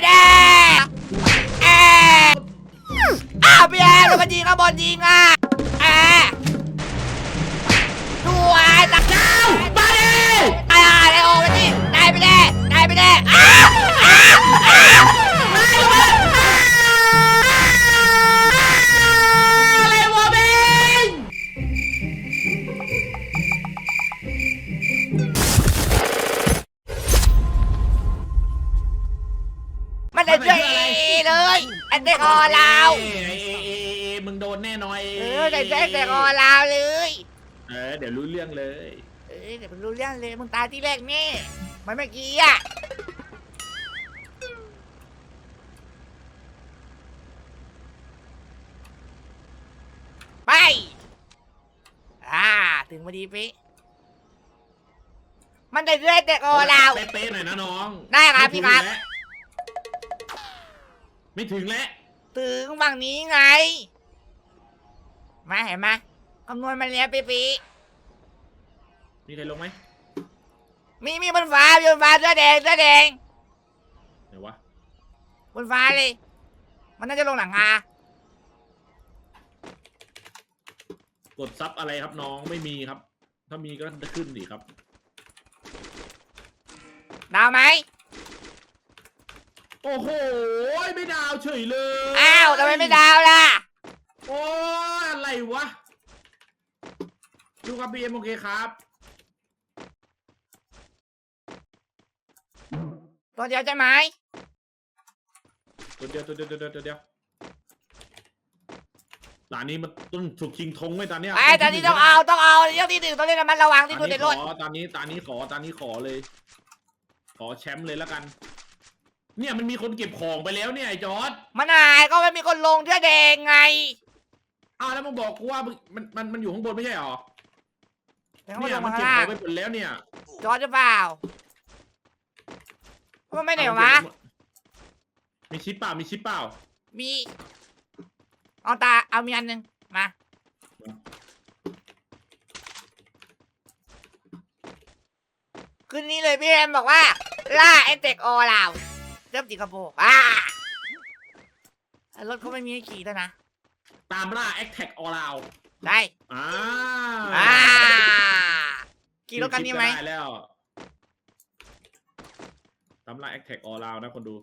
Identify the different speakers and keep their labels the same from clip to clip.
Speaker 1: ไปแน่แอะอ้าวพี่แอนโดนมันยิงข้าบอลยิงอะแอะดูไอ้ตักเจ้ามาดิตายอะไรโอ้มันยิงตายไปแน่ตายไปแน่อ้าวอ้าวอ้าว มันเลยช่วยเลยอันเด็กคอเรา
Speaker 2: เอ้ยเอ้ยเอ้ยเอ้ยมึงโดนแน่นอน
Speaker 1: เออแต่แจ๊กแต่คอเราเลย
Speaker 2: เออเดี๋ยวรู้เรื่องเลย
Speaker 1: เออเดี๋ยวมึงรู้เรื่องเลยมึงตายที่แรกนี่มันเมื่อกี้อะไปอ่าถึงพอดีพี่มันได้เรื่อยแต่คอเรา
Speaker 2: เป๊ะๆหน่อยนะน้อง
Speaker 1: ได้ครับพี่ครับ
Speaker 2: ไม่ ถึงแล้ว
Speaker 1: ถึงฝั่งนี้ไง มาเห็นไหมคำนวณมาแล้วปีปี
Speaker 2: มีใครลงไหม
Speaker 1: มีมีบนฟ้ามีบนฟ้าเสื้อแดงเสื้อแดง
Speaker 2: เดี๋ยววะ
Speaker 1: บนฟ้าเลย มันน่าจะลงหลังคาก
Speaker 2: ดซับอะไรครับน้องไม่มีครับ ถ้ามีก็จะขึ้นดิครับ
Speaker 1: ดาวไหม
Speaker 2: โอ้โหไม่ดาวเฉยเลย
Speaker 1: อ้าวทำไมไม่ดาวล่ะ
Speaker 2: โอ้ยอะไรวะดูครับพีเอ็มโอเคครับ
Speaker 1: ตัวเดียวใช่ไหม
Speaker 2: ตัวเดียวตัวเดียวตัวเดียวตัวเดียวหลานนี้มันต้องถูกชิงธงไหมตอนเนี้ย
Speaker 1: ไอ้ตอนนี้ต้องเอาต้องเอาเรื่องที่หนึ่งต้องเล่นระมัดระวังที่
Speaker 2: ต
Speaker 1: คุ
Speaker 2: อ
Speaker 1: ณ
Speaker 2: น
Speaker 1: ใน
Speaker 2: นี้
Speaker 1: ร
Speaker 2: ข
Speaker 1: ถ
Speaker 2: อตอนนี้ตอนนี้ขอตอนนี้ขอเลย ขอแชมป์เลยแล้วกัน เนี่ยมันมีคนเก็บของไปแล้วเนี่ยไอ้จอร์ด
Speaker 1: มันหายก็ไม่มีคนลงเสื้อแดงไง
Speaker 2: อ้าวแล้วมึงบอกกูว่ามึงมันมันมันอยู่ข้างบนไม่ใช่หรอ
Speaker 1: แต่ก็
Speaker 2: เนี่
Speaker 1: ไม่ลง
Speaker 2: ยมัน
Speaker 1: มาข้าง
Speaker 2: เก็บ
Speaker 1: ล่า
Speaker 2: ของงไปหมดแล้วเนี่ย
Speaker 1: จอดหรือเปล่าว่าไม่ไหนวะ
Speaker 2: มีชิปเปล่ามีชิปเปล่า
Speaker 1: มีเอาตาเอามีอันหนึ่งมาคืนนี้เลยพี่แรมบอกว่า ล่าไอเทคออลาว เริ่มติดกระโปรงอ่ารถเขาไม่มีให้ขี่แล้วยนะ
Speaker 2: ตามล่าแอคแท็กออลาว
Speaker 1: ได้
Speaker 2: อ่า
Speaker 1: อ่าขี่รถกันนี้ไหม
Speaker 2: ได้แล้วตามล่าแอคแท็กออลาวนะคนดู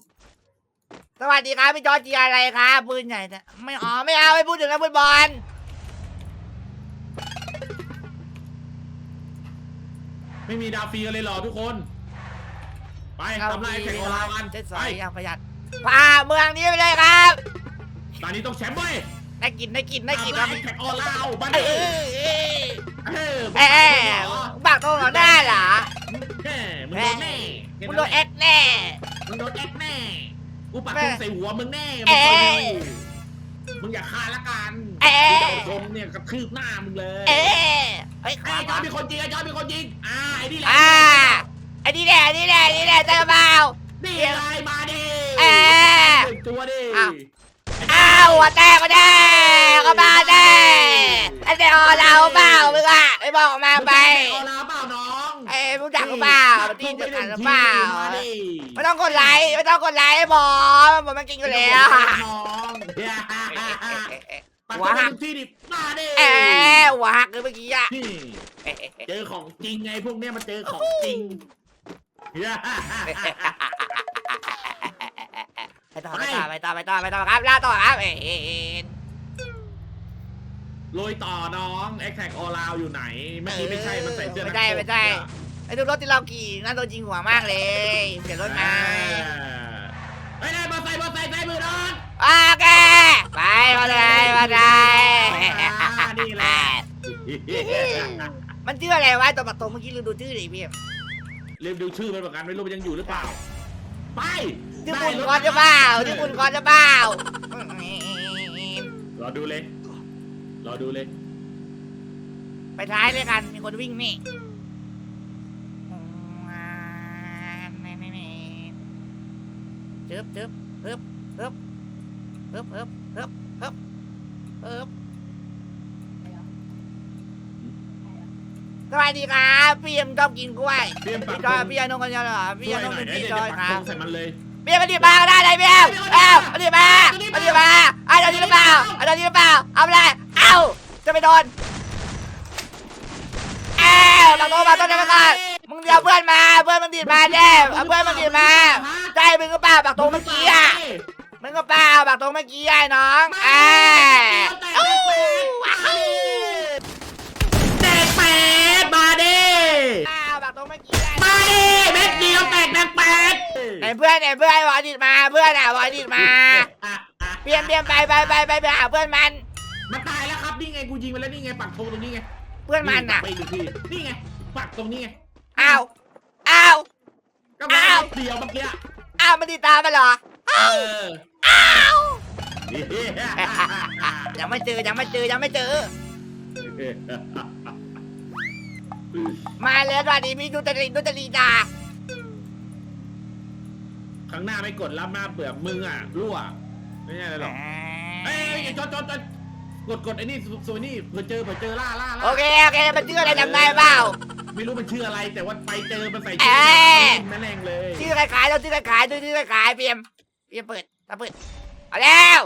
Speaker 1: สวัสดีครับพี่จอร์จีอะไรครับปืนใหญ่แต่ไม่อ๋อไม่เอาไม่พูดถึงนะฟุตบอล
Speaker 2: ไม่มีดาวฟรีกันเลยเหรอทุกคน ไปตามล่าแอคแท็กออลาวกัน
Speaker 1: เจ็ดส
Speaker 2: ไป
Speaker 1: อยอย่างประหยัดพาเมืองนี้ไปเลยครับ
Speaker 2: ตอนนี้ต้องแชมป์เว้ย
Speaker 1: ได้กินได้กินได้กิน
Speaker 2: ตา
Speaker 1: แล้
Speaker 2: ม
Speaker 1: ว
Speaker 2: ล่าแอคแท็กออลาวบ้าน
Speaker 1: เอ
Speaker 2: เอ
Speaker 1: อ
Speaker 2: อ
Speaker 1: เออ
Speaker 2: เออ
Speaker 1: เออบักตรงเราได้เหรอ
Speaker 2: แม่มึงโดนแน่
Speaker 1: มึงโดนแอดแน่
Speaker 2: มึงโดนแอคแน่กูปัก
Speaker 1: แม่
Speaker 2: ธงใส่หัวมึงแน่
Speaker 1: เอ้
Speaker 2: มึงคอยดูมึงอย่าคาดละกัน
Speaker 1: เอ้
Speaker 2: กูจะเอาธงเนี่ยกระทืบหน้ามึงเลย
Speaker 1: เอ๊ะเฮ้ย
Speaker 2: ไอ้จอยมีคนยิงไอ้จอยมีคนยิงอ่าไอ้นี่แหละ
Speaker 1: อ่าไอ้นี่แหละนี่แหละนี่แหละเจอเปล่า
Speaker 2: นี่อะไรมาดิ
Speaker 1: เอ๊ะ
Speaker 2: หนึ่งตัวดิ
Speaker 1: อ้าวอ้าวหัวแตกมาแน่ก็มาแน่ไอ้เด็กออเราเปล่ามึงอะไปบอกมาไป
Speaker 2: ออลาเปล่าน้อง
Speaker 1: ไอ้รู้จักหรือเปล่าที่จะกันหรือเปล่า
Speaker 2: มาดิ
Speaker 1: ไม่ต้องกดไลค์ไม่ต้องกดไลค์ให้ผมผมมันกินอยู่แล้ว
Speaker 2: น้องปัก
Speaker 1: หัว
Speaker 2: ธง
Speaker 1: หัก
Speaker 2: ทุกที่ดิมาดิ
Speaker 1: เอ๊ะหัวหักเลยเมื่อกี้อะ
Speaker 2: นี่เจอของจริงไงพวกเนี้ยมันเจอของจริง
Speaker 1: ไปต่อไปต่อไปต่อไปต่อไปต่อครับล่าต่อครับเอ็น
Speaker 2: โรยต่อน้องแอคแท็กออลาวอยู่ไหน เมื่อกี้ไม่ใช่ มันใส่เสื้อ
Speaker 1: ไม่
Speaker 2: นัก
Speaker 1: ใช่
Speaker 2: โทษ
Speaker 1: ไม่ใช่ไอ้ดูรถที่เราขี่น่าโดนยิงหัวมากเลยเปลี่ยนรถมา
Speaker 2: ไปเลยมาใส่มาใส่ใส่มือน้อง
Speaker 1: โอเคไปมาเลยมาเลย
Speaker 2: นี่แหละ
Speaker 1: มันชื่ออะไรวะตัวปักตรงเมื่อกี้ลืมดูชื่อดิพี่
Speaker 2: เรียกดูชื่อมันประกันไม่รู้มันยังอยู่หรือเปล่า ไป
Speaker 1: ชื่อคุณกอนจะเปล่าชื่อคุณกอนจะเปล่าร
Speaker 2: อดูเลย รอดูเลย
Speaker 1: ไปท้ายเลยกัน มีคนวิ่งนี่จึ๊บจึ๊บฮึบฮึบฮึบฮึบฮึบฮึบฮึบ สวัสดีครับพี่เอ็มชอบกินกล้วย
Speaker 2: เตรียมปัก
Speaker 1: พี่จอยพี่อานงกันยังเหรอพี่อานง
Speaker 2: หน่
Speaker 1: เป็
Speaker 2: อย
Speaker 1: น
Speaker 2: เดี๋ยว
Speaker 1: พี่จอย
Speaker 2: ปัก
Speaker 1: ครั
Speaker 2: ธ
Speaker 1: บ
Speaker 2: งใส่มันเลย
Speaker 1: เบียร์มันดีมาก็ได้เลยเบียร์เอ้ามันดีมามันดีมาเอาโดนนี้หรือเปล่าเอาโดนนี้หรือเปล่าเอาไปเลยเอ้าจะไปโดนเอ้าเราโดนมาต้นจะไปก่อนมึงเดี๋ยวเพื่อนมาเพื่อนมันดีดมาแน่เอาเพื่อนมันดีดมาใช่มึงก็เปล่าบักตรงเมื่อกี้อะมึงก็เปล่าบักตรงเมื่อกี้ไอ้น้องเอ้อู้ว้า ไหนเพื่อนไหนเพื่อนวอดีดมาเพื่อนอะวอดีดมา
Speaker 2: อะอะ
Speaker 1: เปลี่ยนเปลี่ยนไปไปไปไปไปหาเพื่อนมัน
Speaker 2: มันตายแล้วครับนี่ไงกูยิงไปแล้วนี่ไงปักธงตรงนี้ไง
Speaker 1: เพื่อนมันอะ
Speaker 2: ไปอีกทีนี่ไงปักตรงนี้ไง
Speaker 1: อ้าวอ้าว
Speaker 2: ก็มา
Speaker 1: อ้าว
Speaker 2: เดียวเมื่อกี้
Speaker 1: อ้าวมันติดตามมาเหรอ
Speaker 2: เออ
Speaker 1: อ้าว
Speaker 2: เฮ้ย
Speaker 1: ยังไม่เจอยังไม่เจอยังไม่เจอ มาเลยสวัสดีพี่ดูตะลีดูตะลีดา
Speaker 2: ข้างหน้าไม่กดรับหน้าเปลือกมึงอะรั่วไม่ใช่อะไรหรอกเอ้ยจอดจอดจอดกดกดไอ้นี่สวยนี่เผื่อเจอเผื่อเจอล่าล่าล่า
Speaker 1: โอเคโอเคมันชื่ออะไรจำได้เปล่า
Speaker 2: ไม่รู้มันชื่ออะไรแต่ว่าไปเจอมันใส่
Speaker 1: เอ้
Speaker 2: ชื่
Speaker 1: ย
Speaker 2: แม่แรงเลย
Speaker 1: ชื่อขายๆเราชื่อขายๆดูชื่อขายๆเพียมเพียมเปิดตาเปิดเอาแล้ว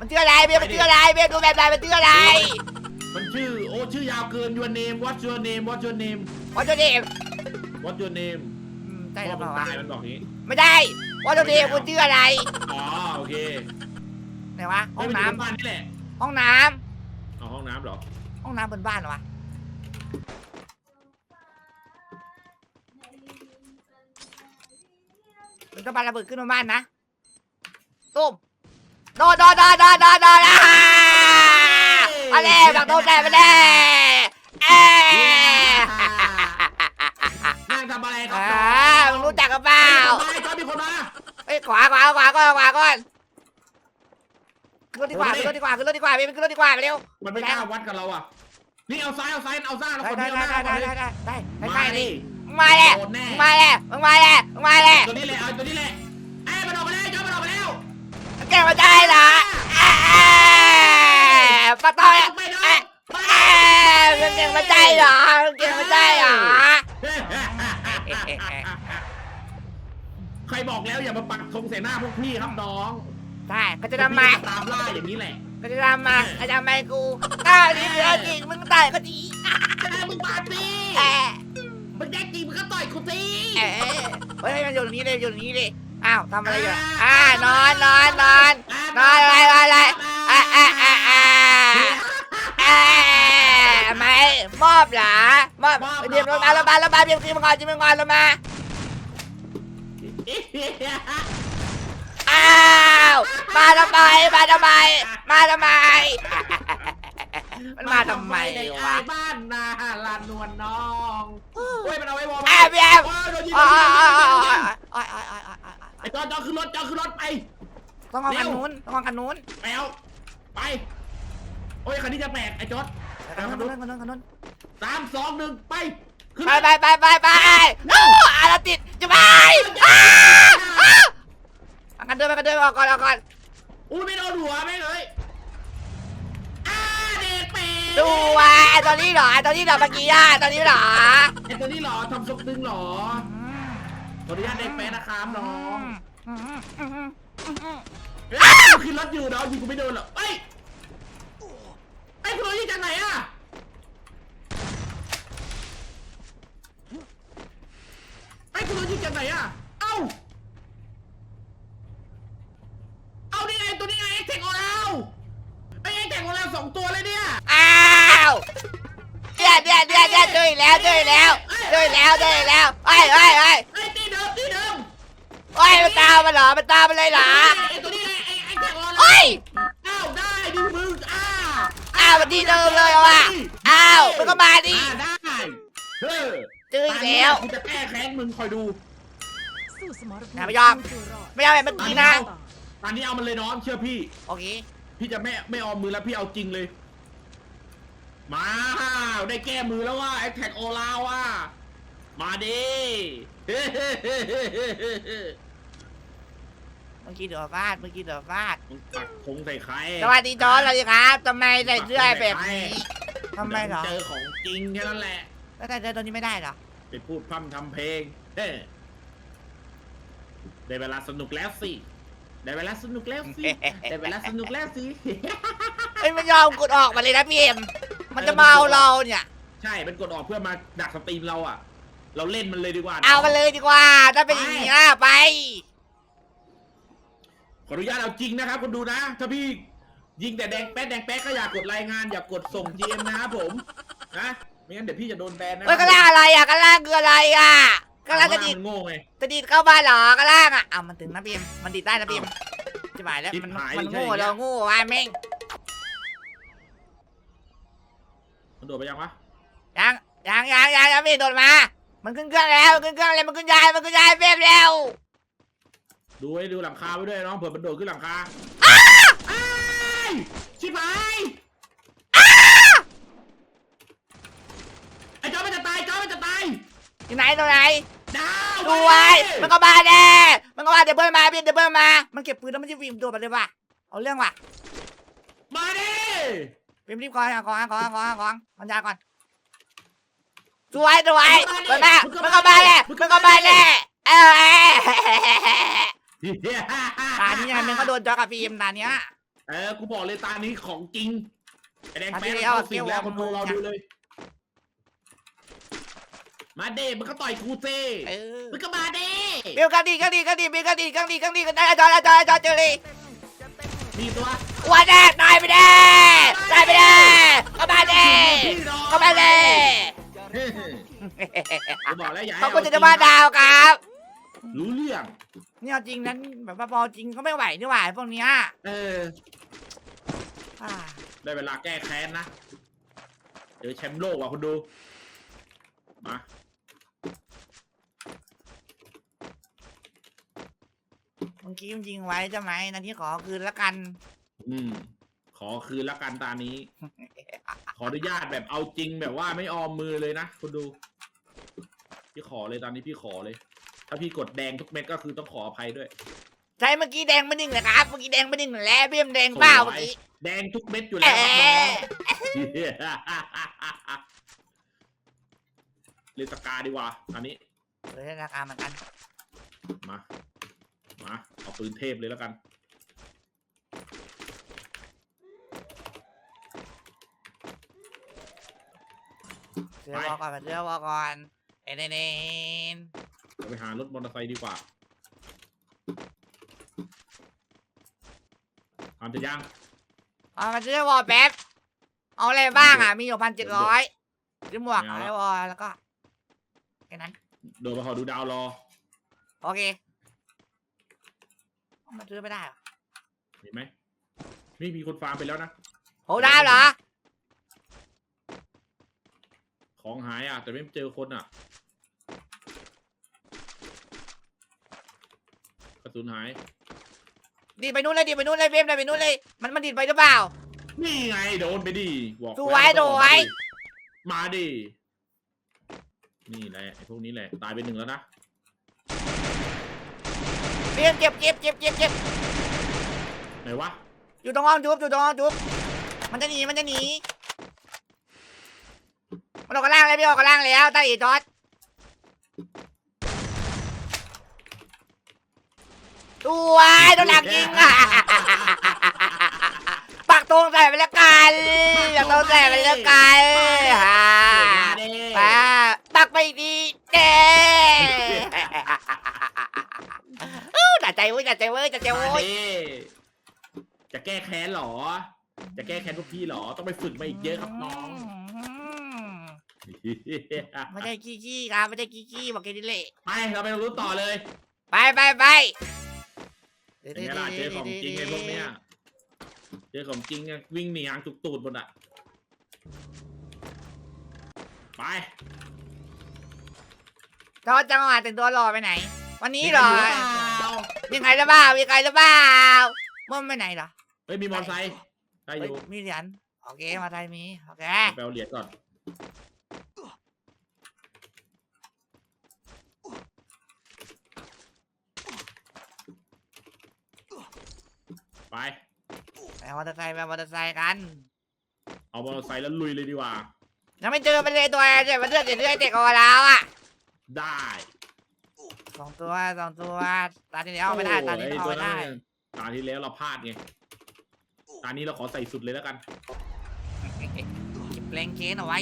Speaker 1: มันชื่ออะไรเพียมมันชื่ออะไรเพียมดูแบบไหนมันชื่ออะไร
Speaker 2: มันชื่อโอ้ชื่อยาวเกิน your name what your name what your name
Speaker 1: วัตถุดิบ
Speaker 2: what your name
Speaker 1: อืมใช่
Speaker 2: พ่
Speaker 1: หรืออ
Speaker 2: มั
Speaker 1: เปล่านวะ
Speaker 2: ตายมันบอกอย่างนี้
Speaker 1: ไม่ได้วัตถุดิบคุณชื่ออะไร
Speaker 2: อ๋อโอเค
Speaker 1: ไหนวะห้อง
Speaker 2: เฮ้ย
Speaker 1: น้
Speaker 2: มัยู่บ้านนี่แหละำ
Speaker 1: ห้องน้
Speaker 2: อ๋อห้องน้ำเหรอำ
Speaker 1: ห้องน้ำบนบ้านเหรอวะมันก็ปาระเบิดขึ้นมาบ้านนะตุ้มโดนโดนโดนโดนโดนโดนอ่ามาแล้วบักโดนแต่มาแล้วเอ๊ะ
Speaker 2: นั่งทำอะไรครั
Speaker 1: อ่า
Speaker 2: บ
Speaker 1: มึงรู้จักกันเปล่า
Speaker 2: มีคนม
Speaker 1: วาขวาขวาก่อนขวาก่อนขึ้นรถดีกว่าขึ้นรถดีกว่าขึ้นรถดีกว่าพี่ขึ้นรถดีกว่าเร็ว
Speaker 2: มันไม่กล้าวัดกับเราอะ นี่เอาซ้ายเอาซ้ายเอาซ้ายแล้ว
Speaker 1: ได้
Speaker 2: คน
Speaker 1: ได้
Speaker 2: นี้เอาห
Speaker 1: ได้
Speaker 2: น้า
Speaker 1: ได้
Speaker 2: คน
Speaker 1: ได้
Speaker 2: นี้
Speaker 1: ได้ได้ใกล้ๆ
Speaker 2: ดิ
Speaker 1: ดิมึงมาแล้ว
Speaker 2: โดนแน่
Speaker 1: มึงมาแล้วมึงมาแล้วมึงมาแล้ว
Speaker 2: ตัวนี้แหละเอาตัวนี้แหละเอ้ยมันออกมาแล้วจอดมันออกมาแล้ว
Speaker 1: แกมาได้เหรอเอ้ยปะต้อย
Speaker 2: ไปเนาะ
Speaker 1: เอ้ยเอ้ยมึงเก่งมาได้เหรอมึงเก่งมาได้เหรอ
Speaker 2: ใครบอกแล้วอย่ามาปักธงใส่หน้าพวกพี่ครับน้อง
Speaker 1: ใช่ก็จะทำมา
Speaker 2: ตามล่าอย่างนี้แหละ
Speaker 1: ก็จะทำมาก็จะทำไมกูอ้าวนี่เหลือจริงมึงตายก็ดี
Speaker 2: แม่มึงมาสิ
Speaker 1: เอ้ย
Speaker 2: มึงแย่จริงมึงก็ต่อยกูสิ
Speaker 1: เอ้ยเฮ้ยมันอยู่ตรงนี้เลยอยู่ตรงนี้เลยอ้าวทำอะไรอยู่อะอ่านอนนอนนอนนอนอะไรนอนอะไรอะอะอะอะอะไม่มอบเหรอมอบเดี๋ยวรถมารถมารถมาเบียร์ซีมังกรจีมังกรรถมา อ้าว มาทำไม มาทำไม มาทำไม มันมาทำไม
Speaker 2: ใน
Speaker 1: วะ
Speaker 2: บ้านนาลานนวลน้องเฮ้ยมันเอาไว้วอร์ม
Speaker 1: แอบแอบ
Speaker 2: โอ้ยโดนยิง
Speaker 1: โอ้
Speaker 2: โด
Speaker 1: ย
Speaker 2: นยิงโดนยิงโดนยิง
Speaker 1: โอ้ยโอ้ยโอ้ยโอ้ยโอ้ย
Speaker 2: ไอ้จอนจอนขึ้นรถจอนขึ้นรถไป
Speaker 1: ต้องเอากันนู้นต้องเอากันนู้น
Speaker 2: ไปเอาไป โอ้ยคันนี้จะแตกไอ้จอด
Speaker 1: กันนู้นกันนู้นกันนู้น
Speaker 2: สามสองหนึ่งไป ขึ้น
Speaker 1: ไปไปไปไปไปโอ้อาราติดจะไปอ้าอ้าเอากันเดินไปกันเดินออกก่อนออกก่อน
Speaker 2: อุ้ไม่โดนหัวไม่เลยอ้าเด็กเป็ด
Speaker 1: ดูว่ะไอ้ตอนนี้เหรอไอ้ตอนนี้เหรอเมื่อกี้อะตอนนี้เหรอ
Speaker 2: ไอ้ตัวนี้หรอทำซกตึงหรอขออนุญาตเด็กเป็ดนะครับน้องเอ้ยกูขึ้นรถอยู่น้องยิงกูไม่โดนหรอกเอ้ยไอ้คุณยิงจากไหนอะ ไอ้คุณยิงจากไหนอะเอ้า เอานี่ไงตัวนี้ไงเอ็กเทคโอเราไอเอ็กเทคโอเราสองตัวเลยเนี่ย
Speaker 1: อ้าวเดี๋ยวเดี๋ยวเดี๋ยวเดี๋ยวเจออีกแล้วเจออีกแล้วเจออีกแล้วเจออีกแล้วไอ้ไอ้ไอ้
Speaker 2: ไอ้ตีเดิมตีเดิม
Speaker 1: ไอ้มันตามมาเหรอมันตามมาเลยเหรอ
Speaker 2: ไอตัวนี้ไงไอไอเทคโอเรา
Speaker 1: เฮ้ย
Speaker 2: อ้าวได้ดิมึงอ้า
Speaker 1: อ้าวมันที่เดิมเลยเอาว่ะอ้าวมันก็มาดิ
Speaker 2: อ่าได้เฮ้ย
Speaker 1: เจออีกแล้ว
Speaker 2: กูจะแก้แค้นมึงคอยดู
Speaker 1: อย่าไปยอม ไม่เอาแบบเมื่อกี้นะ
Speaker 2: ตอนนี้เอามันเลยน้องเชื่อพี่
Speaker 1: โอเค
Speaker 2: พี่จะไม่ไม่ออมมือแล้วพี่เอาจริงเลย มาได้แก้มือแล้วว่าแอคแท็กโอลาว่ะมาดิ
Speaker 1: เมื่อกี้เดือดฟาด เมื่อกี้เดือดฟาด
Speaker 2: มึงปักคงใส่ใคร
Speaker 1: สวัสดีจอร์จสวัสดีครับทำไมใส่เสื้อแบบนี้ทำไมเหรอ
Speaker 2: เจอของจริงแค่นั้นแหละ
Speaker 1: แล้วใส่เสื้อตัวนี้ไม่ได้เหรอ
Speaker 2: ไปพูดพร่ำทำเพลงเฮ้ได้เวลาสนุกแล้วสิ ได้เวลาสนุกแล้วสิ ได้เวลาสนุกแล้วสิ
Speaker 1: เฮ้ยมันยอมกดออกมาเลยนะพี่เอ็มมันจะมาเอาเราเนี่ย
Speaker 2: ใช่มันกดออกเพื่อมาดักสตรีมเราอะ เราเล่นมันเลยดีกว่า
Speaker 1: เอามาเลยดีกว่า ถ้าเป็นอย่างนี้นะไป
Speaker 2: ขออนุญาตเอาจริงนะครับคุณดูนะ ถ้าพี่ยิงแต่แดงแป๊ดแดงแป๊ดก็อย่ากกดรายงาน อย่ากกดส่ง GM นะครับผม นะ ไม่งั้นเดี๋ยวพี่จะโดนแบนนะ
Speaker 1: เฮ้ยกระล่างอะไรอะกระล่างคืออะไรอะกระล่างกระดิด
Speaker 2: มันโง่ไง
Speaker 1: กระดิดเข้าบ้านเหรอกระล่างอะอ้าวมันถึงนะพี่เอ็มมันดิดได้นะพี่เอ็มจะหมายแล้ว
Speaker 2: ชิบ
Speaker 1: มัน
Speaker 2: หาย
Speaker 1: มัน
Speaker 2: ใช่
Speaker 1: โง่
Speaker 2: อย่างเงี้ย
Speaker 1: เราโง่ว่ะแม่ง
Speaker 2: มันโดดไปยังวะ
Speaker 1: ยังยังยังยังยังไม่โดนมา มันขึ้นเครื่องแล้วมันขึ้นเครื่องแล้วมันขึ้นยานมันขึ้นยานเป๊ะแล้ว
Speaker 2: ดูไว้ดูหลังคาไว้ด้วยน้องเผื่อมันโดดขึ้นหลังคาอ้ายชิบหาย อ้จอมันจะตายจอมันจะตาย
Speaker 1: อยู่ไหนตรงไหน
Speaker 2: ดาว
Speaker 1: ดูไว้มันก็มาแน่มันก็มาเดี๋ยวเบิร์นมาพี่เดี๋ยวเบิร์นมา มันเก็บปืนแล้วมันจะวิ่งตัวไปเลยว่ะเอาเรื่องว่ะ
Speaker 2: มาดิ
Speaker 1: พิมพ์รีบก่อนของของของของของปัญญาก่อนสวยสวยเปิดมามันก็มาแน่มันก็มาแน่เออตานี้ยังไงมันก็โดนจอกับพีเอ็มตาเนี้ย
Speaker 2: เออกูบอกเลยตานี้ของจริงไอ้แดง
Speaker 1: ตา
Speaker 2: แป๊
Speaker 1: ที่
Speaker 2: ด
Speaker 1: แล้ว
Speaker 2: เข้าสิบแล้ว
Speaker 1: เกี่ยว
Speaker 2: คนดู
Speaker 1: กับ
Speaker 2: เรา
Speaker 1: มึง
Speaker 2: ดูเลย มาเด้มันก็ต่อยกูเซ่
Speaker 1: เออ
Speaker 2: มันก็มาเด้
Speaker 1: เบลกันดีกันดีกันดีเบลกันดีกันดีกันดีกันได้จอได้จอได้จอเจอเลย
Speaker 2: มีตัว
Speaker 1: วันแน่ตายไปแน่ตายไปแน่ก็มาแน่ก็มาแน่
Speaker 2: กูบอกแล้วอย่าให้
Speaker 1: เขาก็จะ
Speaker 2: เอจริง
Speaker 1: มาดาวครับ
Speaker 2: รู้เรื่อง
Speaker 1: เนี่ยจริงนั้นแบบว่าพอจริงก็ไม่ไหวนี่หว่าพวกเนี้ย
Speaker 2: เออ
Speaker 1: อ่า
Speaker 2: ได้เวลาแก้แค้นนะเจอแชมป์โลกว่ะคุณดู มา
Speaker 1: เมื่อกี้มันยิงไว้ใช่ไหมนาที่ขอคืนละกัน
Speaker 2: อืม ขอคืนละกันตานี้ ขออนุญาตแบบเอาจริงแบบว่าไม่ออมมือเลยนะคุณดู พี่ขอเลยตอนนี้พี่ขอเลย ถ้าพี่กดแดงทุกเม็ดก็คือต้องขออภัยด้วย
Speaker 1: ใช่เมื่อกี้แดงไม่นิ่งเลยครับ เมื่อกี้แดงไม่นิ่งเลยแล้วพี่เอ็มแดงเปล่าเมื่อกี้
Speaker 2: แดงทุกเม็ดอยู่แล้วครับน้อง
Speaker 1: เอ๊ะ
Speaker 2: เล่นสกาดีกว่าอันนี้
Speaker 1: เลยราคาเหมือนกัน
Speaker 2: มา มาเอาปืนเทพเลยแล้วกัน
Speaker 1: เสื้อวอลก่อนเสื้อวอลก่อนเอ็นเอ็นเอ็น
Speaker 2: เราไปหารถมอเตอร์ไซค์ดีกว่าทำจะยัง
Speaker 1: เอามาเสื้อวอลแป๊บเอาอะไรบ้างอะ มีอยู่พันเจ็ดร้อยซื้อหมวก
Speaker 2: ไม่เอา
Speaker 1: ไอ้
Speaker 2: ละ
Speaker 1: วอลแล้วก็แค่นั้น
Speaker 2: โดนมาขอดูดาวรอ
Speaker 1: โอเคเอามาซื้อไม่ได้เหรอ
Speaker 2: เห็นไหมนี่มีคนฟาร์มไปแล้วนะ
Speaker 1: โหได้เหรอ
Speaker 2: ของหายอะ แต่ไม่เจอคนอะกระสุนหาย
Speaker 1: ดีดไปนู้นเลยดีดไปนู้นเลยเบมเลยไปนู้นเลย มันมันดีดไปหรือเปล่า
Speaker 2: นี่ไงโดนไปดิบอก
Speaker 1: สวย
Speaker 2: แล้ต้องออก
Speaker 1: สวย
Speaker 2: มาดิ นี่แหละไอ้พวกนี้แหละ ตายไปหนึ่งแล้วนะ
Speaker 1: เบมเจ็บเจ็บเจ็บเจ็บเจ็บ
Speaker 2: ไหนวะ
Speaker 1: อยู่ตรงห้องจุ๊บอยู่ตรงห้องจุ๊บมันจะหนีมันจะหนีมันออกกระล่างแล้วพี่ออกกระล่างแล้วใต้อีจอดตัวโดนหลังยิงอะปัก ตรงใส่ไปแล้วกันปักตรงใส่ไปแล้วกันฮ่า
Speaker 2: มาดิ
Speaker 1: ป้าปักไปดีเด้อู้หน่าใจเว้ยหน่าใจเว้ยหน่าใจ
Speaker 2: มา
Speaker 1: เว้ย
Speaker 2: ดิจะแก้แค้นเหรอ จะแก้แค้นพวกพี่เหรอ ต้องไปฝึกมาอีกเยอะครับน้อง
Speaker 1: ไม่ได้ขี้ขี้ครับไม่ได้ขี้ขี้บอกแค่นี้เลย
Speaker 2: ไป เราไปรู้นต่อเลย
Speaker 1: ไปไปไป
Speaker 2: เป็นไงล่ะเจอของจริงไอ้พวกเนี้ย เจอของจริงอะวิ่งหนีหางจุกตูดหมดอะ ไป
Speaker 1: จอดจังหวะแต่งตัวรอไปไหน วันนี้เหรอ
Speaker 2: มีใคอยู่เปล่า
Speaker 1: มีใครหรือเปล่ามีใครหรือเปล่าม่อมไปไหนเหรอ
Speaker 2: เฮ้ยมีมอเตอร์ไซค์ได้อ
Speaker 1: เฮ้ย
Speaker 2: ยู่
Speaker 1: มีเหรียญโอเคมาไทยมีโอเค
Speaker 2: ไปเอาเหรียญก่อน ไป
Speaker 1: ไปมอเตอร์ไซค์ไปมอเตอร์ไซค์กัน
Speaker 2: เอามอเตอร์ไซค์แล้วลุยเลยดีกว่า
Speaker 1: ยังไม่เจอไปเลยตัวเดี๋ยวมันเลือดเดี๋ยวเลือดเด็กกว่าเราอะ
Speaker 2: ได้
Speaker 1: สองตัวสองตัวตาที่แล้วเอาไม่ได้ตานี้
Speaker 2: โอ้
Speaker 1: เอา
Speaker 2: โห
Speaker 1: ไม่ได้
Speaker 2: ตาที่แล้วเราพลาดไงตานี้เราขอใส่สุดเลยแล้วกัน
Speaker 1: เปลงเคนเอาไว้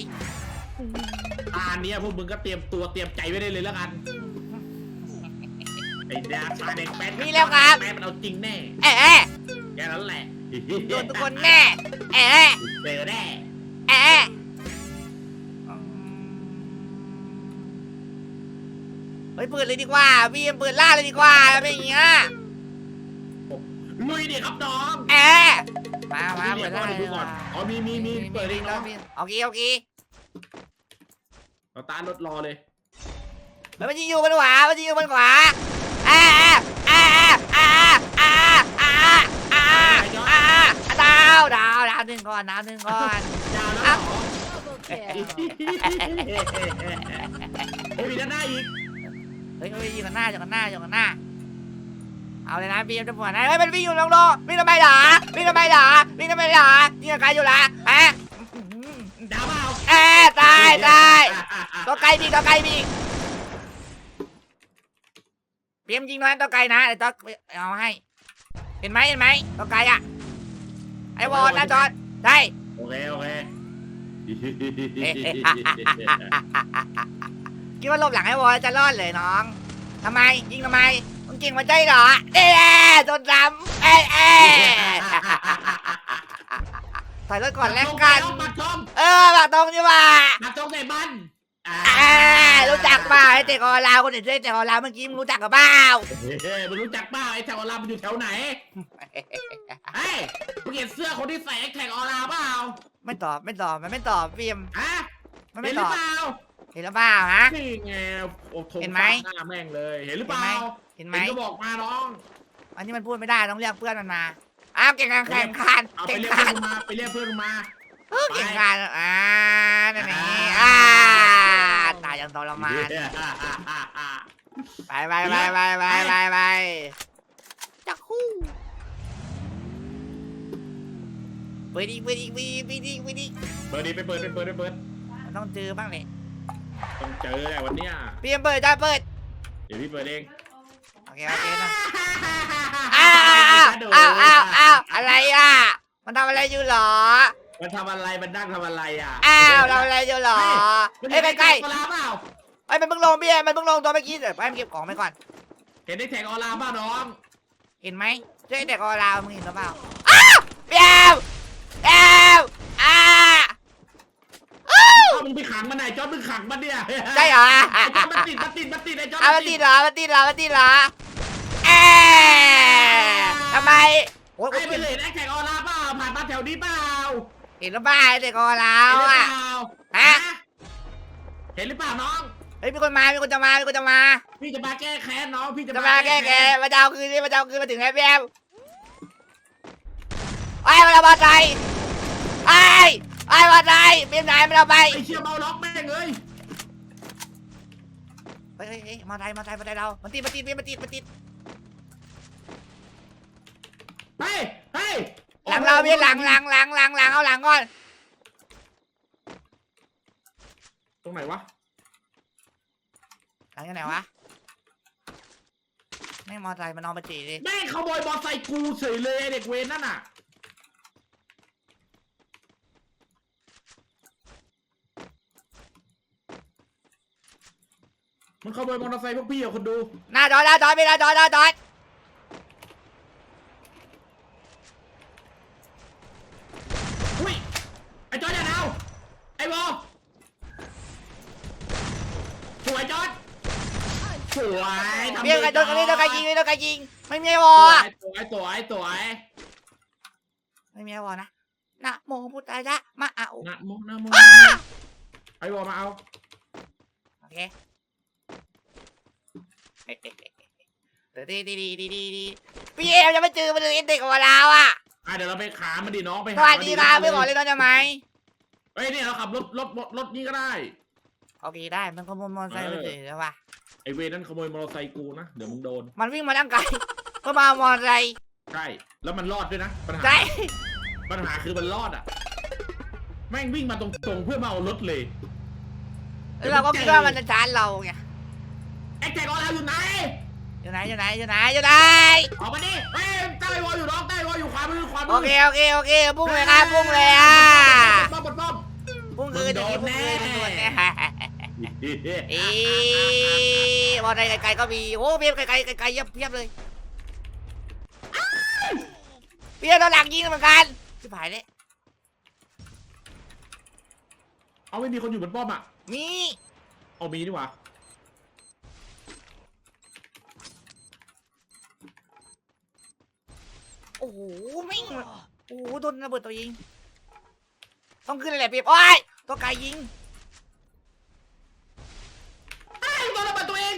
Speaker 2: ตาเนี้ยพวกมึงก็เตรียมตัวเตรียมใจไว้ได้เลยแล้วกันไอ้ดาชาเด็กแป๊ด
Speaker 1: มีแล้วครับ
Speaker 2: แป๊ดมันเอาจริงแน่
Speaker 1: เอ๊ะเอ๊ะ
Speaker 2: แค่นั้นแหละ
Speaker 1: โดนทุกคนแน่เอ๊ะเอ๊ะ
Speaker 2: เจอแน่
Speaker 1: เอ๊ะเฮ้ยเปิดเลยดีกว่าพี่เปิดล่าเลยดีกว่าเป็นอย่างเงี้ย
Speaker 2: ลุยดิครับน้อง
Speaker 1: เอ๊ะมามา
Speaker 2: พี่
Speaker 1: เปิด
Speaker 2: ก่
Speaker 1: ล่า
Speaker 2: อน
Speaker 1: เลย
Speaker 2: ดู
Speaker 1: ดีก
Speaker 2: ก่อ
Speaker 1: ว่าน
Speaker 2: อ๋อมีมีมีเปิดเองเนาะ
Speaker 1: โอเคโอเค
Speaker 2: เราตารถรอเลย
Speaker 1: เฮ้ยมันยิงอยู่บนขวามันยิงอยู่บนขวาอ่าอ่าอ่าอ่าอ่าอ่ อาอ่าอ่าดาวดาวดาวหนึ่งก่อนดาวหนึ่งก่อน
Speaker 2: ยาวแล้วเหรอ
Speaker 3: Double kill.
Speaker 2: เฮ้ยมีด้านหน้าอีก
Speaker 1: เฮ้ยเฮ้ยยิงกันหน้าอยิงกันหน้าอยิงกันหน้า เอาเลยนะพี่จะปวดนะเฮ้ยมันวิ่งอยู่ลงโลวิ่งทำไมหรอวิ่งทำไมหรอวิ่งทำไมหรอยิงกับใครอยู่ล่ะฮะ
Speaker 2: ดาวเปล่า
Speaker 1: เอ๊ะตายตายตัวไกลบีตัวไกลบีเตรียมยิงนั้นตัวไกลนะเดี๋ยวต้องเอาให้ เห็นไหมเห็นไหมตัวไกลอะ ไอ้วอลนะจอดได้
Speaker 2: โอเคโอเค
Speaker 1: คิดว่าหลบหลังไอ้วอลจะรอดเลยน้องทำไมยิงทำไมมึงเก่งมาใจเหรอเอ๊ะโดนซ้ำเอ๊ะเอ๊ะถอยรถก่อนแลกกัน
Speaker 2: มาชม
Speaker 1: เออแบบตรงนี่ว่า
Speaker 2: มาชมใส่บ้าน อ่า
Speaker 1: อ่ารู้จักเปล่าไอ้เตะกอลาวคนอื่นช่วยเตะกอลาวเมื่อกี้มึงรู้จักกับเปล่า
Speaker 2: เฮ้ยมึงรู้จักเปล่าไอ้แถวออลามันอยู่แถวไหนเฮ้ยมึงเห็นเสื้อคนที่ใส่แอคแท็กออลาเปล่า
Speaker 1: ไม่ตอบไม่ตอบมันไม่ตอบฟิล์ม
Speaker 2: ฮะ
Speaker 1: มัน
Speaker 2: เห็
Speaker 1: ไม่
Speaker 2: นห
Speaker 1: ต
Speaker 2: รือ
Speaker 1: อบ
Speaker 2: เปล่า
Speaker 1: เห็นหรือเปล่าฮะ
Speaker 2: นี่ไงโอ้โถ
Speaker 1: เห็นไหม
Speaker 2: ฟาดหน้าแม่งเลย เห็นหรือเปล่า
Speaker 1: เห็นไหม
Speaker 2: เห็นก็บอกมาน้อง
Speaker 1: อันนี้มันพูดไม่ได้ต้องเรียกเพื่อนมันมาอ้าวเก่งการแข่งขัน
Speaker 2: เอาไป
Speaker 1: เก่ง
Speaker 2: เรียก
Speaker 1: ขั
Speaker 2: เพื่อนนมาไปเรียกเพื่อนมา
Speaker 1: เออเก่งขันอ่านั่นเอง
Speaker 2: อ่า
Speaker 1: อ่าตายอย่างทรมาน ไปไปไปไปไปไปไปจักคู่เปิดอีกเปิดอีกเปิดอีกเปิดอีกเปิดอีก
Speaker 2: เปิดดิไปเปิดไปเปิดไปเปิด
Speaker 1: มันต้องเจอบ้างเลย
Speaker 2: ต้องเจอแหละวันเนี้ย
Speaker 1: พียมเปิดจ้าเปิด
Speaker 2: เดี๋ยวพี่เปิดเอง
Speaker 1: โอเคโอเคนะอ้าวอ้าวอ้าวอ้าวอะไรอะมันทำอะไรอยู่หรอ
Speaker 2: มันทำอะไรมันนั่งทำอะไรอะ
Speaker 1: อ้าวทำอะไรอยู่หรอเฮ้ยไปใกล้
Speaker 2: ออลาเปล่า
Speaker 1: เฮ้ยมันเพิ่งลงเบี้ยมันเพิ่งลงตัวเมื่อกี้เดี๋ยวไปมันเก็บของไปก่อน
Speaker 2: เห็นได้แท็กออลาเปล่าน้อง
Speaker 1: เห็นไหมช่วยเด็กออลาวมึงเห็นหรือเปล่าอ้าวเบี้ยวเบี้ยวอ้า
Speaker 2: เอามึงไปขังมันไหนจอดมึงขังมันเนี่ย
Speaker 1: ใช่เหรอ
Speaker 2: ไอ้จอดมันติดมันติดมันติดไอ้จอด
Speaker 1: เอามาตีเหรอมาตีเหรอมาตีเหรอเอ๊ะทำไมโอ้ย
Speaker 2: ไอ้ไปเลยแอคแท็กออลาเปล่าผ่านมาแถวนี้เปล่า
Speaker 1: เห็นหรือเปล่าเด็กออลา
Speaker 2: เห็น
Speaker 1: ว
Speaker 2: หรือเป
Speaker 1: อะ
Speaker 2: ล่า
Speaker 1: ฮะ
Speaker 2: เห็นหรือเปล่าน้อง
Speaker 1: เฮ้ยมีคนมามีคนจะมามีคนจะมา
Speaker 2: พี่จะมาแก้แค้นน้อง พี่จะ
Speaker 1: จะมาแก้แกมาเจ้าคืนนี่มาเจ้าคืนมาถึงไอ้แบมไอ้มาเอามาใจไอ้ไอ้มาใจเบียมไหนมันเอาไป
Speaker 2: ไอ้เชี่ยเมาล็อกแม่งเลย
Speaker 1: เฮ้ยเฮ้ยเฮ้ยมาไทยมาไทยมาไทยเรา มันติดมันติดเบียมมันติดมันติด
Speaker 2: เฮ้ยเฮ้ย
Speaker 1: หลังเราเบียมหลังหลังหลังหลังหลังเอาหลังก่อน
Speaker 2: ตรงไหนวะ
Speaker 1: หลังอยู่ไหนวะไม่มอไซค์มันเอาไปจีดิ
Speaker 2: แม่งขโมยมอไซค์กูเฉยเลยไอ้เด็กเวรนั่นน่ะมันขโมยมอเตอร์ไซค์พวกพี่อะคนดู
Speaker 1: หน้าจอหน้าจอไม่หน้าจอหน้าจอ
Speaker 2: อุ้ย ไอ้จอร์ดอย่าดาวไอ้วอสวยจอร์ดส วยทำ
Speaker 1: เบียมกันโดนกันนี่โดนกันยิงโดนกันยิง ไม่มีไอ้วอ
Speaker 2: สว
Speaker 1: อะ
Speaker 2: ยสวยสวยสวย
Speaker 1: ไม่มีไอ้วอนะนะโมพุทธายะมาเอา
Speaker 2: นะโมนะโมนะโมไอ้วอมาเอา
Speaker 1: โอเคเดี๋ยวดีดีดีดีดีดีพี่เอมจะไม่เจอมันเลยเด็กกว่าเราอะ
Speaker 2: อะเดี๋ยวเราไปขามันดิน้องไป
Speaker 1: ส
Speaker 2: หา
Speaker 1: วัส
Speaker 2: มัน
Speaker 1: ดีครับไม่ขอเล่นน้องจะไหม
Speaker 2: เฮ้ยเนี่ยเราขับรถรถรถรถนี้ก็ได้
Speaker 1: โอเคได้มันขโมยมอเตอร์ไซค์ไปเลยแล้วว่ะ
Speaker 2: ไอเวรนั้นขโมยมอเตอร์ไซค์กูนะ เดี๋ยวมึงโดน
Speaker 1: มันวิ่งมาตั้งไกลก็มาเอามอเตอร์ไซค์
Speaker 2: ใช่ แล้วมันรอดด้วยนะ ปัญหา
Speaker 1: ใช่
Speaker 2: ปัญหาคือมันรอดอะ แม่งวิ่งมาตรงๆเพื่อมาเอารถเลย
Speaker 1: แล้วเราก็คิดว่ามันจะชาร์จเราไง
Speaker 2: ไอ้แจกออนไลน์อยู่ไหน
Speaker 1: อยู่ไหนอยู่ไหนอยู่ไหนอยู่ไหน
Speaker 2: ออกมาดิเฮ้ยใต้วอลอยู่น้องใต้วอลอยู่ขวามือขวามื
Speaker 1: โอเคโอเคโอเคพุ่งเลยครับพุ่งเลยอะ
Speaker 2: ป้อมป้อมป้อม
Speaker 1: พุ่งคืนอย่างนี้พุ่งคืนด่วนเนี่ย เอ๊ะบอลไกลๆก็มีโอ้เพียบไกลๆไกลๆเพียบเพียบเลยเพียบโดนหลังยิงเหมือนกันชิบหายเลย
Speaker 2: เอาไม่มีคนอยู่บนป้อมอะ
Speaker 1: มี
Speaker 2: เอามีนี่หว่า
Speaker 1: โอ้โหไม่งโอ้โหโดนระเบิดตัวยิง ต้องขึ้นเลยแหละเพียบโอ้ยตัวไกลยิง
Speaker 2: ไอ้โดนระเบิดตัวเอง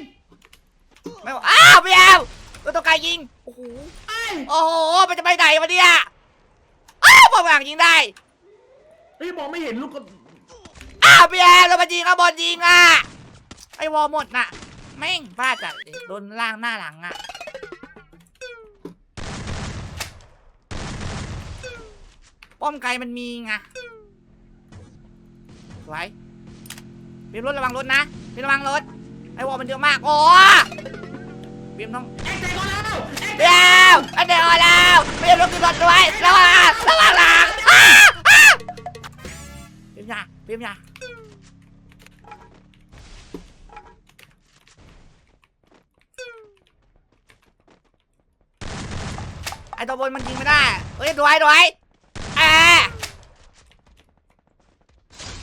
Speaker 1: ไม่บอกอ้าวเพียบตัวตัวไกลยิง โอ้โห
Speaker 2: ไอ้
Speaker 1: โอ้โห มันจะไปไหนวะเนี่ย อ้าวบอลหลังยิงได้
Speaker 2: เฮ้ยมองไม่เห็นลูกก็
Speaker 1: อ้าวเพียบเรามายิงข้างบนยิงอะ ไอ้วอลหมดน่ะ แม่งพลาดจัดเลยโดนล่างหน้าหลังอะ ป้อมไกลมันมีไงสวยเบียมรถระวังรถนะเบียมระวังรถ ไอ้วอลมันเยอะมาก โอ้ เบียมต้อง
Speaker 2: ไอ้แจกออนไลน์ไอ้
Speaker 1: เบียมไอ้เดี๋ยวแล้วเบียมรถขึ้นรถด้วยระวังระวังหลังอ้าอ้าเบียมยาเบียมยาไอตัวบนมันยิงไม่ได้เฮ้ยด้วยด้วยแอะ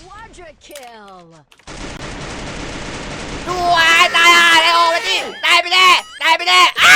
Speaker 3: Quadra kill.
Speaker 1: ด้วยายไปแน่อ้า